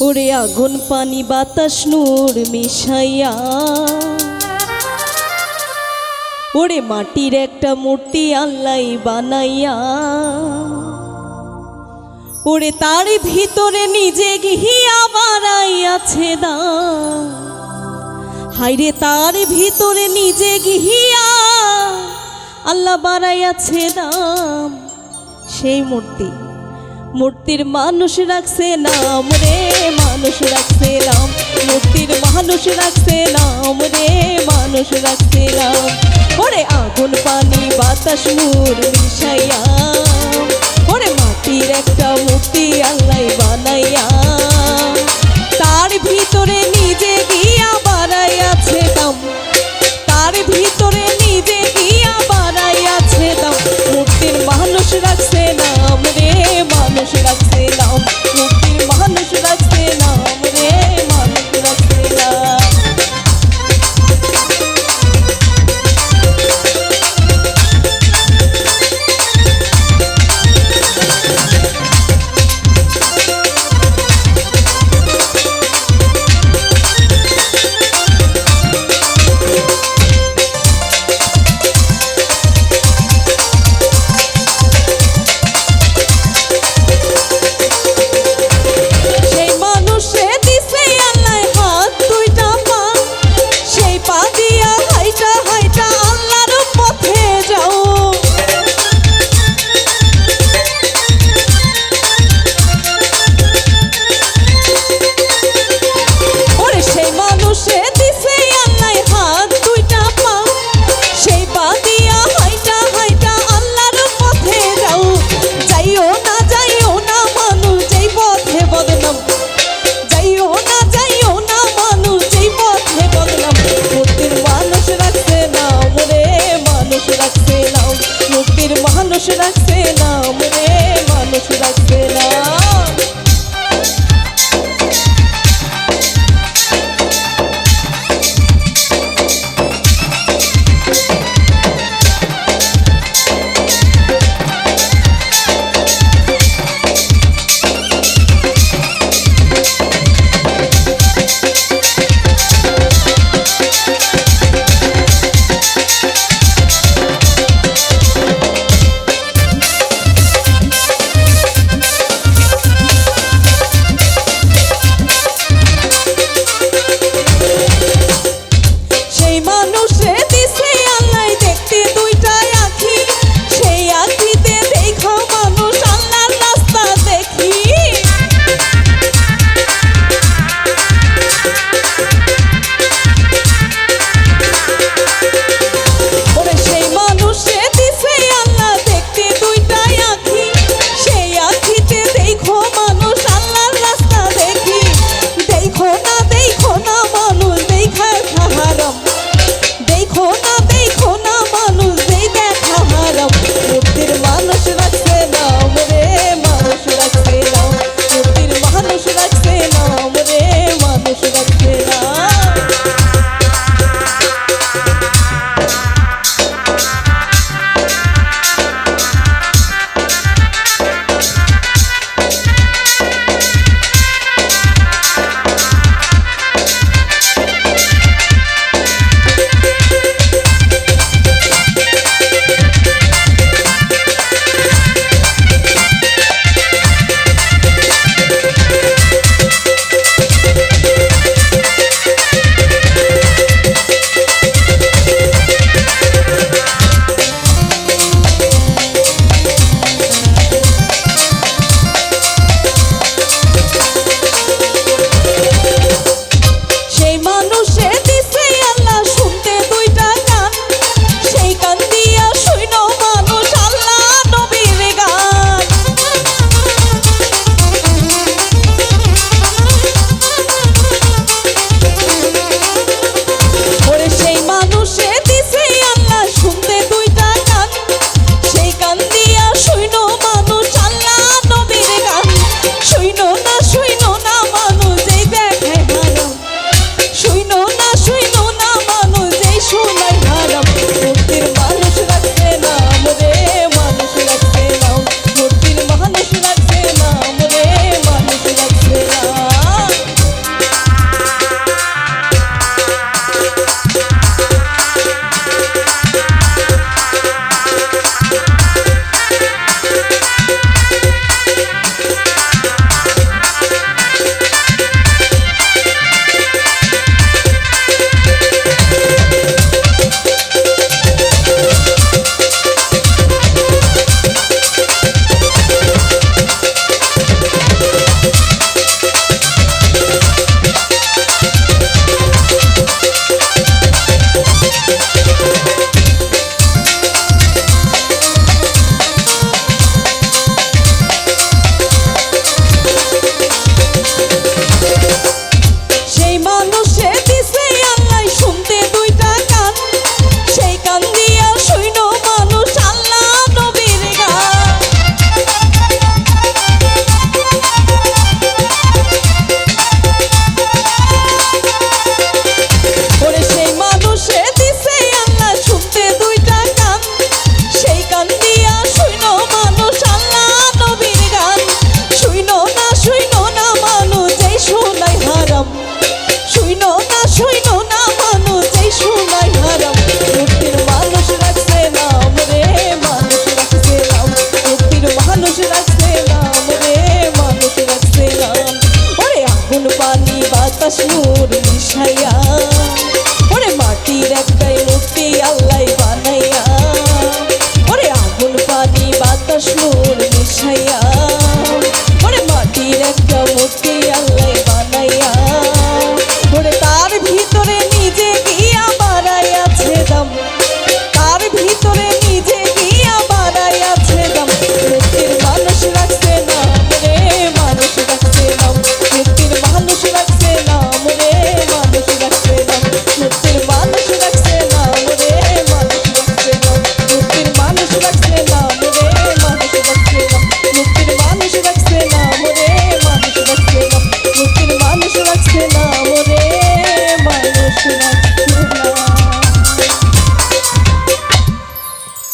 ওরে আগুন পানি বাতাস নূর মিশাইয়া। ওরে মাটির একটা মূর্তি আল্লাই বানাইয়া। ওরে তার ভিতরে নিজে গিহিয়া বাড়াইয়াছে দা। হাইরে তার ভিতরে নিজে গিহিয়া আল্লাহ বাড়াইয়াছে দাম সেই মূর্তি। মূর্তির মানুষ রাখছে নাম রে, মানুষ রাখছে নাম। মূর্তির মানুষ রাখছে নাম রে, মানুষ রাখছে নাম। ওরে আগুন, পানি, বাতাস মুর মিশাইয়া ওরে মাটির একটা মূর্তি আল